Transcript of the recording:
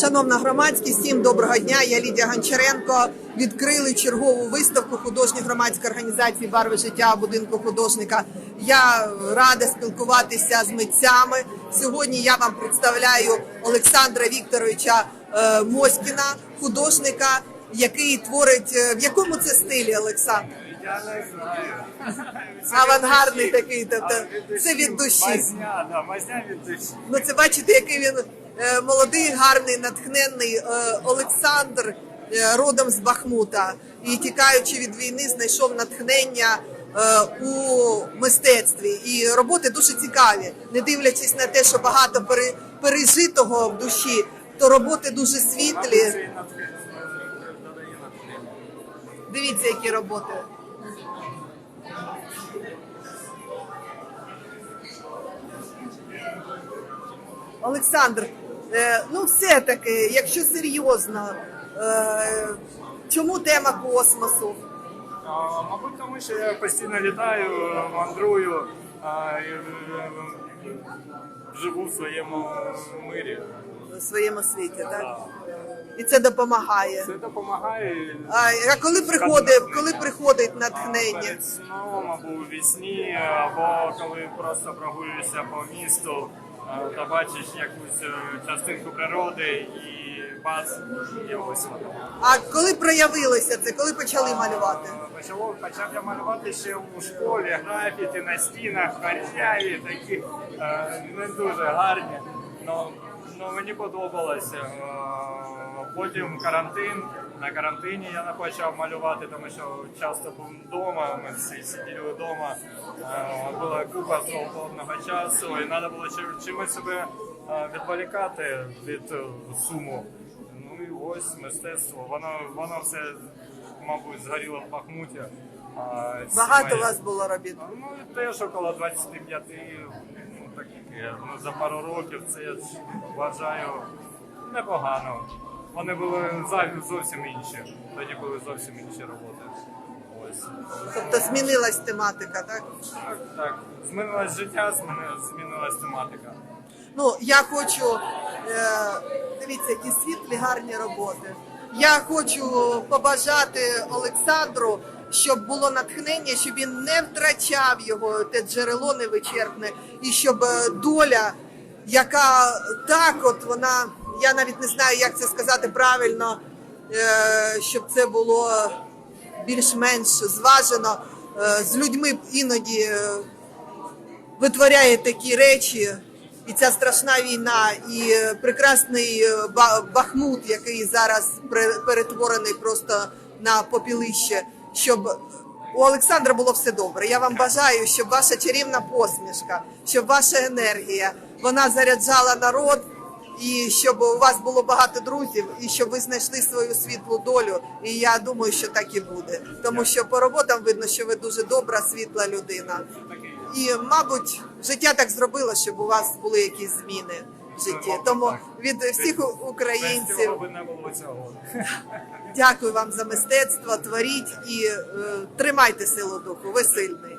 Шановна громадськість, всім доброго дня. Я Лідія Гончаренко. Відкрили чергову виставку художньої громадської організації Барви життя будинку художника. Я рада спілкуватися з митцями. Сьогодні я вам представляю Олександра Вікторовича е, Моськіна, художника, який творить е, в якому це стилі, Олександр? Я не знаю. Авангардний такий, тобто це від душі. Мазня, да, мазня від душі. Ну, це бачите, який він е, молодий, гарний, натхненний е, Олександр, е, родом з Бахмута. І тікаючи від війни, знайшов натхнення е, у мистецтві. І роботи дуже цікаві, не дивлячись на те, що багато пере- пережитого в душі, то роботи дуже світлі. Дивіться, які роботи. Олександр, е, ну все-таки, якщо серйозно, е, чому тема космосу? Мабуть, тому що я постійно літаю, мандрую, е, живу в своєму мирі. У своєму світі, так? Да. І це допомагає. Це допомагає. А, а коли приходить, коли приходить натхнення? Перед сном або у вісні, або коли просто прогулюєшся по місту та бачиш якусь е, частинку природи і бац, і ось воно. А коли проявилося це, коли почали малювати? Почало, почав я малювати ще у школі графіті на стінах, гарняві, такі е, не дуже гарні. Ну мені подобалося. Е, Потім карантин. На карантині я не почав малювати, тому що часто був вдома. Ми всі сиділи вдома. Е, Була купа свободного часу, і треба було чимось себе е, відволікати від е, суму. Ну і ось мистецтво. Воно воно все, мабуть, згоріло в Бахмуті. А, Багато мої- у вас було робіт. Ну теж около 25, ну таке. Ну за пару років це я вважаю непогано. Вони були зовсім інші. Тоді були зовсім інші роботи. Ось. Тобто змінилась тематика, так? Так, так. Змінилось життя, зміни- змінилась тематика. Ну, я хочу, е, дивіться, які світлі гарні роботи. Я хочу побажати Олександру, щоб було натхнення, щоб він не втрачав його, те джерело невичерпне, і щоб е, доля, яка так, от вона, я навіть не знаю, як це сказати правильно, е, щоб це було більш-менш зважено. Е, З людьми іноді е, витворяє такі речі, і ця страшна війна, і прекрасний Бахмут, який зараз перетворений просто на попілище, щоб у Олександра було все добре. Я вам бажаю, щоб ваша чарівна посмішка, щоб ваша енергія вона заряджала народ. І щоб у вас було багато друзів, і щоб ви знайшли свою світлу долю. І я думаю, що так і буде. Тому що по роботам видно, що ви дуже добра, світла людина. І, мабуть, життя так зробило, щоб у вас були якісь зміни в житті. Тому від всіх українців дякую вам за мистецтво. Творіть і е, тримайте силу духу. Ви сильний.